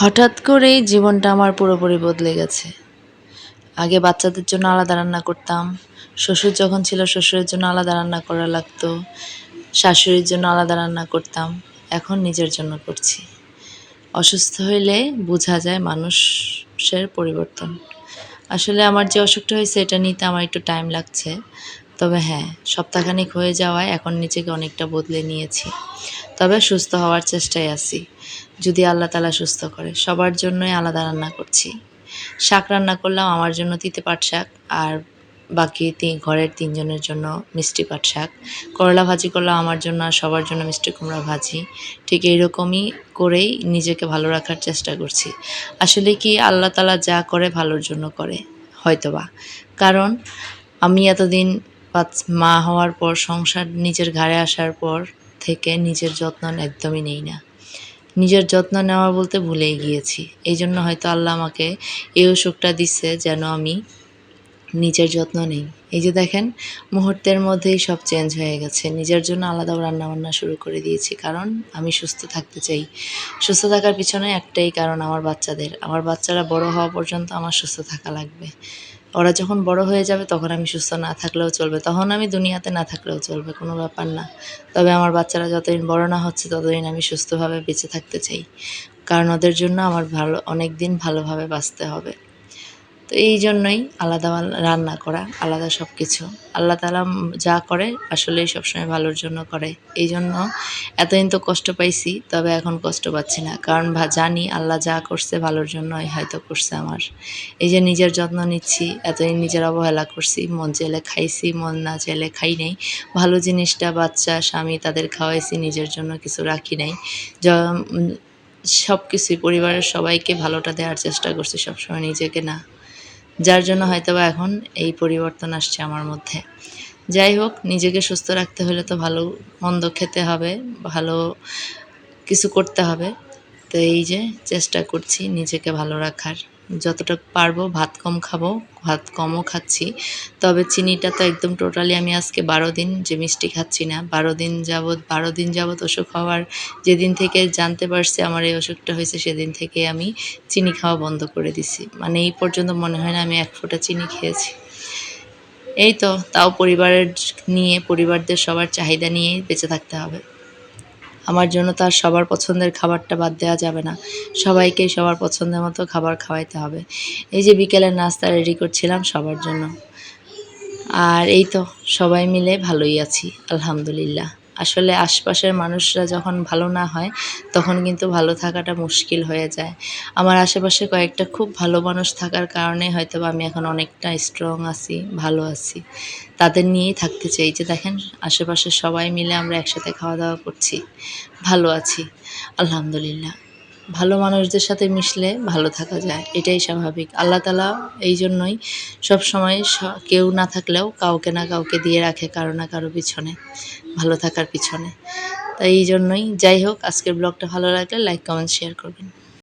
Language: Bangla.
হঠাৎ করেই জীবনটা আমার পুরোপুরি বদলে গেছে। আগে বাচ্চাদের জন্য আলাদা রান্না করতাম, শ্বশুর যখন ছিল শ্বশুরের জন্য আলাদা রান্না করা লাগতো, শাশুড়ির জন্য আলাদা রান্না করতাম, এখন নিজের জন্য করছি। অসুস্থ হইলে বোঝা যায় মানুষের পরিবর্তন। আসলে আমার যে অসুখটা হয়েছে, এটা নিতে আমার একটু টাইম লাগছে। তবে হ্যাঁ সপ্তাহখানিক হয়ে যাওয়ায় এখন নিজেকে অনেকটা বদলে নিয়েছি। তবে সুস্থ হওয়ার চেষ্টায় আছি। যদি আল্লাহ তালা সুস্থ করে, সবার জন্যই আলাদা রান্না করছি। শাক রান্না করলাম, আমার জন্য তিতে পাট শাক, আর বাকি তিন, ঘরের তিনজনের জন্য মিষ্টি পাট শাক। করলা ভাজি করলাম, আমার জন্য আর সবার জন্য মিষ্টি কুমড়া ভাজি। ঠিক এইরকমই করেই নিজেকে ভালো রাখার চেষ্টা করছি। আসলে কি আল্লাহ তালা যা করে ভালোর জন্য করে, হয়তোবা। কারণ আমি এতদিন বাচ- মা হওয়ার পর, সংসার নিজের ঘাড়ে আসার পর থেকে নিজের যত্ন একদমই নেই না। নিজের যত্ন নেওয়া বলতে ভুলেই গিয়েছি। এই জন্য হয়তো আল্লাহ আমাকে এই অসুখটা দিচ্ছে যেন আমি নিজের যত্ন নেই। এই যে দেখেন, মুহূর্তের মধ্যেই সব চেঞ্জ হয়ে গেছে। নিজের জন্য আলাদাও রান্নাবান্না শুরু করে দিয়েছি, কারণ আমি সুস্থ থাকতে চাই। সুস্থ থাকার পিছনে একটাই কারণ আমার বাচ্চাদের। আমার বাচ্চারা বড় হওয়া পর্যন্ত আমার সুস্থ থাকা লাগবে। ওরা যখন বড় হয়ে যাবে, তখন আমি সুস্থ না থাকলেও চলবে। তখন আমি দুনিয়াতে না থাকলেও চলবে, কোনো ব্যাপার না। তবে আমার বাচ্চারা যতদিন বড় না হচ্ছে, ততদিন আমি সুস্থভাবে বেঁচে থাকতে চাই। কারণ ওদের জন্য আমার ভালো অনেক দিন ভালোভাবে বাঁচতে হবে। তো এই জন্যই আলাদা রান্না করা, আলাদা সব কিছু আল্লাহ তালা যা করে আসলেই সবসময় ভালোর জন্য করে। এই জন্য এতদিন তো কষ্ট পাইছি, তবে এখন কষ্ট পাচ্ছি না। কারণ জানি আল্লাহ যা করছে ভালোর জন্যই হয়তো করছে আমার। এই যে নিজের যত্ন নিচ্ছি, এতদিন নিজের অবহেলা করছি, মন চেলে খাইছি, মন না চেলে খাই নাই। ভালো জিনিসটা বাচ্চা, স্বামী তাদের খাওয়াইছি, নিজের জন্য কিছু রাখি নাই। সব কিছুই পরিবারের সবাইকে ভালোটা দেওয়ার চেষ্টা করছি সবসময় নিজেকে না। যার জন্য হয়তোবা এখন এই পরিবর্তন আসছে আমার মধ্যে। যাই হোক, নিজেকে সুস্থ রাখতে হলে তো ভালো মন্দ খেতে হবে, ভালো কিছু করতে হবে। তো এই যে চেষ্টা করছি নিজেকে ভালো রাখার। যতটা পারব, ভাত কম খাব, ভাত কমও খাচ্ছি। তবে চিনিটা তো একদম টোটালি আমি আজকে বারো দিন যে মিষ্টি খাচ্ছি না, বারো দিন যাবৎ, বারো দিন যাবৎ অসুখ হওয়ার যেদিন থেকে জানতে পারছি আমার এই অসুখটা হয়েছে, সেদিন থেকে আমি চিনি খাওয়া বন্ধ করে দিছি। মানে এই পর্যন্ত মনে হয় না আমি এক ফোঁটা চিনি খেয়েছি। এই তো, তাও পরিবারের নিয়ে, পরিবারদের সবার চাহিদা নিয়েই বেঁচে থাকতে হবে। আমার জন্য তার সবার পছন্দের খাবারটা বাদ দেওয়া যাবে না। সবাইকে সবার পছন্দের মতো খাবার খাওয়াইতে হবে। এই যে বিকেলের নাস্তা রেডি করছিলাম সবার জন্য। আর এই তো, সবাই মিলে ভালোই আছি, আলহামদুলিল্লাহ। আসলে আশপাশের মানুষরা যখন ভালো না হয়, তখন কিন্তু ভালো থাকাটা মুশকিল হয়ে যায়। আমার আশেপাশে কয়েকটা খুব ভালো মানুষ থাকার কারণে হয়তো আমি এখন অনেকটা স্ট্রং আছি, ভালো আছি। তাদের নিয়েই থাকতে চাই। যে দেখেন, আশেপাশে সবাই মিলে আমরা একসাথে খাওয়া দাওয়া করছি, ভালো আছি, আলহামদুলিল্লাহ। ভালো মানুষদের সাথে মিশলে ভালো থাকা যায়, এটাই স্বাভাবিক। আল্লাহ তালা এই জন্যই সবসময় কেউ না থাকলেও কাউকে না কাউকে দিয়ে রাখে কারও না কারও পিছনে, ভালো থাকার পিছনে। তাই এই জন্যই যাই হোক, আজকের ব্লগটা ভালো লাগলে লাইক কমেন্ট শেয়ার করবেন।